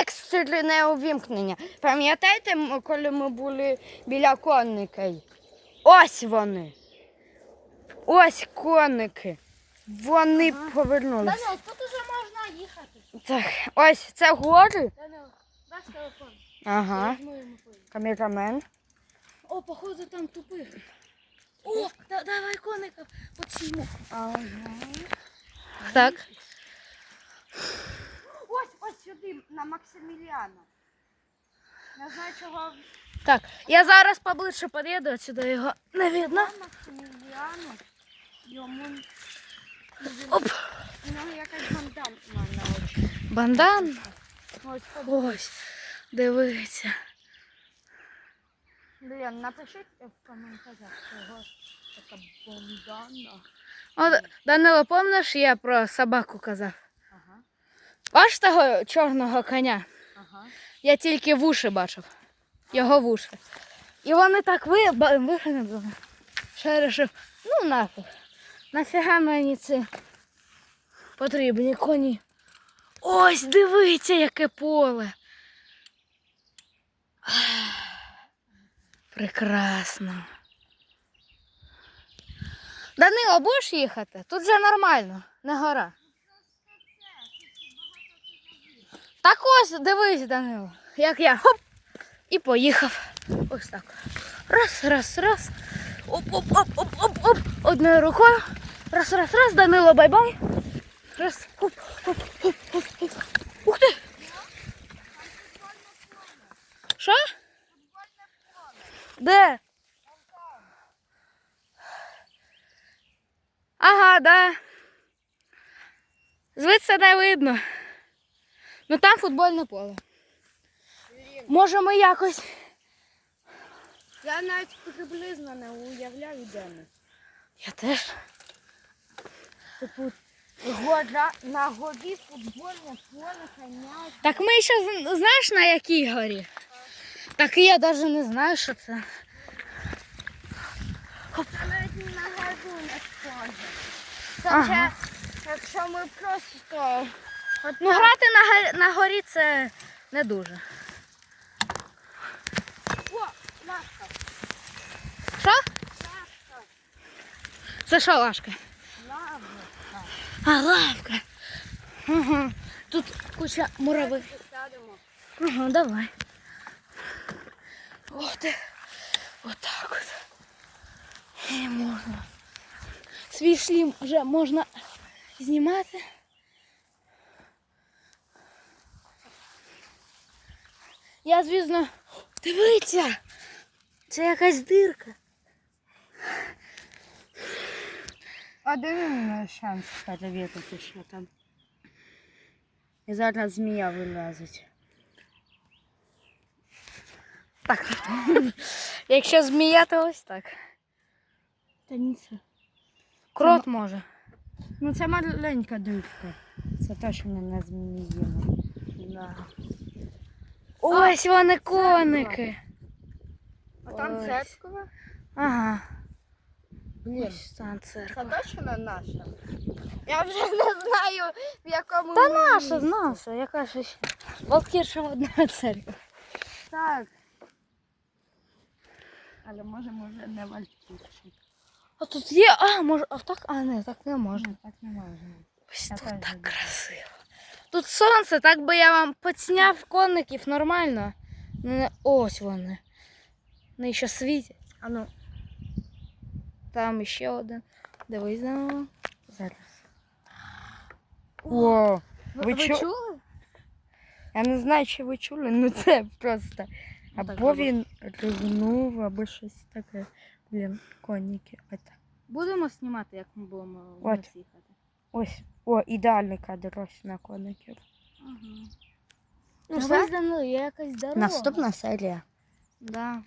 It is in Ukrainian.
екстрене увімкнення. Пам'ятаєте, коли ми були біля конників? Ось вони. Ось конники. Вони повернулися. Данил, тут уже можна їхати. Так, ось це гори. Данил, даш телефон. Ага. Камерамен. О, походу там тупих. О, да, давай коника підсніму. Ага. Так. Ось на Максиміліана. Не знаю, чого Так, я зараз поближче під'їду, отсюди його не видно. Максиміліану. Йому Оп. у нього якась бандана на очі. Бандан. Ось подивись. Ось, дивиться. Блін, напишіть в коментарях, чого така бандана. О, Данило, пам'ятаєш, я про собаку казав? Бачиш того чорного коня? ага. Я тільки вуші бачив. Його вуші. І вони так ви, виглянули. Що я вирішив, ну нафіг. Нафіга мені це потрібні коні. Ось дивіться, яке поле. Прекрасно. Данило, будеш їхати? Тут же нормально, не гора. Так ось дивись, Данило, як я хоп і поїхав. Ось так. Раз, раз, раз. Оп, оп, оп, оп, оп, оп. Одною рукою. Раз, раз, раз, Данило, бай-бай. Раз, оп, оп, оп, оп, оп. Ух ти! Що? Де? Ага, да. Звідси не видно. Ну там футбольне поле. Може ми якось. Я навіть приблизно не уявляю, де ми. Я теж. Типу, гора, на горі футбольне поле, коня. Так ми ще з- знаєш на якій горі? Так і я навіть не знаю, що це. Це навіть не на гору не схоже. Це Ага. вже, якщо ми просто... От Ну, грати на, на горі це не дуже. О, ласка, Що? ласка, Це що лашка? ласка. А, лавка. Ага. Тут куча муравих. Ага, давай. Ох ти. Отак от. І можна. Свій шлім вже можна знімати. Я, звісно, дивіться. Це якась дирка. Один шанс перевірити, що там. І зараз змія вилазить. Так. Якщо змія, то ось так. Та ні, це. Крот може. Ну це маленька дирка. Це точно не зміїна. Да. Ось вони коники. А там Ось. церква? Ага. Блін. Ось там церква. Це точно наша? Я вже не знаю, в якому Та ми наша, місці. наша, яка ж ще. Волкірша одна церква. Так. Але може, може не вальтірші. А тут є, а, може, а так, а не, так не можна. Так не можна. Ось Я тут теж так красиво. Тут сонце, так би я вам поцняв конників нормально. Ну, ось вони. Вони ще світять. А ну, Там ще один. Дивись на нього. зараз. О, Ви, Ви чу- чули? я не знаю, чи ви чули, ну це просто. Ну, Або він ригнув, або щось таке. Блін, коніки. Будемо знімати, як ми будемо От. їхати. Ось, о, ідеальний кадр ось на коників. Ага. Ну, Давай все? за мною, якась дорога. Наступна серія. Да.